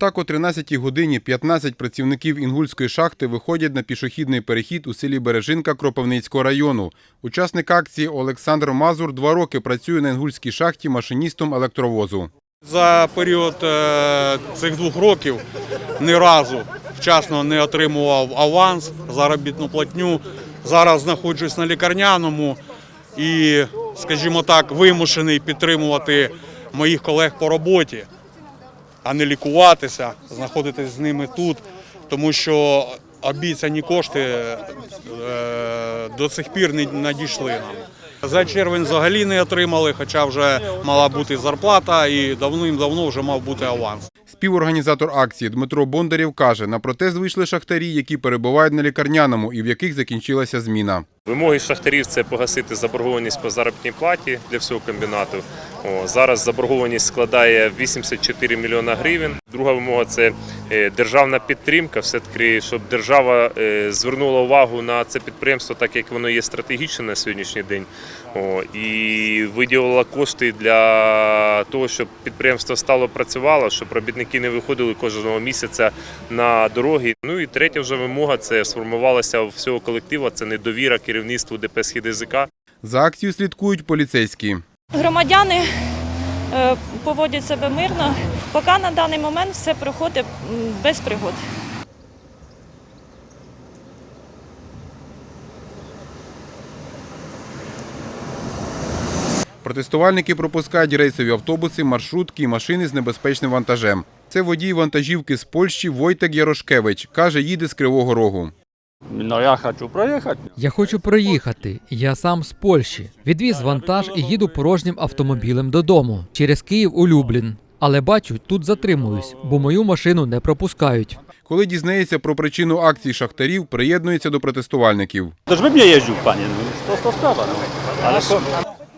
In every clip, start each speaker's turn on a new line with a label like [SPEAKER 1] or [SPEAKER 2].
[SPEAKER 1] Так о 13 годині 15 працівників Інгульської шахти виходять на пішохідний перехід у селі Бережинка Кропивницького району. Учасник акції Олександр Мазур два роки працює на Інгульській шахті машиністом електровозу.
[SPEAKER 2] За період е, цих двох років ні разу вчасно не отримував аванс, заробітну платню. Зараз знаходжусь на лікарняному і, скажімо так, вимушений підтримувати моїх колег по роботі, а не лікуватися, знаходитись з ними тут, тому що обіцяні кошти е, до сих пір не надійшли нам. За червень взагалі не отримали, хоча вже мала бути зарплата і давним-давно вже мав бути аванс.
[SPEAKER 1] Співорганізатор акції Дмитро Бондарєв каже, на протест вийшли шахтарі, які перебувають на лікарняному і в яких закінчилася зміна.
[SPEAKER 3] Вимоги шахтарів це погасити заборгованість по заробітній платі для всього комбінату. О, зараз заборгованість складає 84 мільйона гривень. Друга вимога це е, державна підтримка. Все таки, щоб держава е, звернула увагу на це підприємство, так як воно є стратегічне на сьогоднішній день. О, і виділила кошти для того, щоб підприємство стало працювало, щоб робітники не виходили кожного місяця на дороги. Ну і третя вже вимога це сформувалася всього колективу. Це недовіра керівництву ДП «Східязика».
[SPEAKER 1] За акцією слідкують поліцейські.
[SPEAKER 4] Громадяни е, поводять себе мирно, поки на даний момент все проходить без пригод.
[SPEAKER 1] Протестувальники пропускають рейсові автобуси, маршрутки і машини з небезпечним вантажем. Це водій вантажівки з Польщі Войтек Ярошкевич. Каже, їде з Кривого Рогу.
[SPEAKER 5] Но я хочу проехать.
[SPEAKER 6] Я хочу проїхати. Я сам з Польщі. Відвіз вантаж і їду порожнім автомобілем додому через Київ у Люблін. Але бачу, тут затримуюсь, бо мою машину не пропускають.
[SPEAKER 1] Коли дізнається про причину акції шахтарів, приєднується до протестувальників.
[SPEAKER 5] Jeździł, panie. No, to, to sprawa. No. Ale to,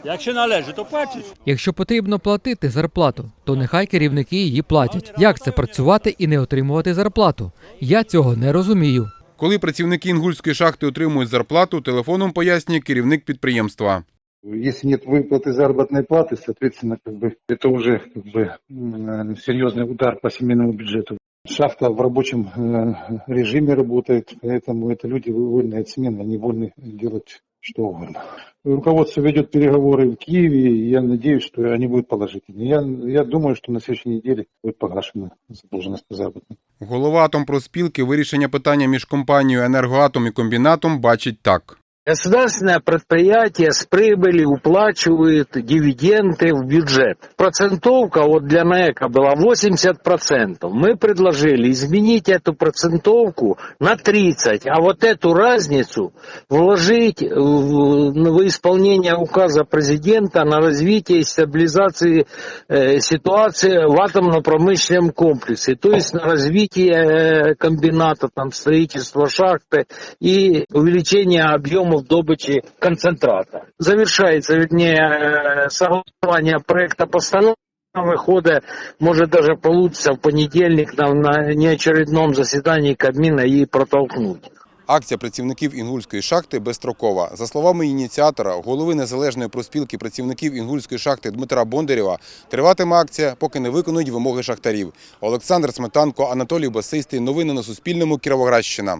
[SPEAKER 5] jak się należy, to płacić.
[SPEAKER 6] Якщо потрібно платити зарплату, то нехай керівники її платять. Як це працювати і не отримувати зарплату? Я цього не розумію.
[SPEAKER 1] Коли працівники Інгульської шахти отримують зарплату, телефоном пояснює керівник підприємства.
[SPEAKER 7] Если нет выплаты заработной платы, соответственно, как бы это уже как бы м, серьезный удар по семейному бюджету. Шахта в рабочем э, режиме работает, поэтому это люди вольные от смены, они вольны делать что угодно. Руководство ведет переговоры в Киеве, и я надеюсь, что они будут положительные. Я, я думаю, что на следующей неделе будет погашена задолженность по заработной.
[SPEAKER 1] Голова Атомпроспілки вирішення питання між компанією «Енергоатом» і комбінатом бачить так.
[SPEAKER 8] Государственное предприятие с прибыли уплачивает дивиденды в бюджет. Процентовка вот для НЭКа была 80%. Мы предложили изменить эту процентовку на 30%, а вот эту разницу вложить в, исполнение указа президента на развитие и стабилизации э, ситуации в атомно-промышленном комплексе. То есть на развитие э, комбината, там, строительство шахты и увеличение объемов добычи концентрата. Завершается, вернее, э, согласование проекта постановки выхода может даже получится в понедельник на, на неочередном заседании Кабмина и протолкнуть.
[SPEAKER 1] Акція працівників Інгульської шахти безстрокова. За словами ініціатора, голови незалежної проспілки працівників Інгульської шахти Дмитра Бондарєва, триватиме акція, поки не виконують вимоги шахтарів. Олександр Сметанко, Анатолій Басистий. Новини на Суспільному. Кіровоградщина.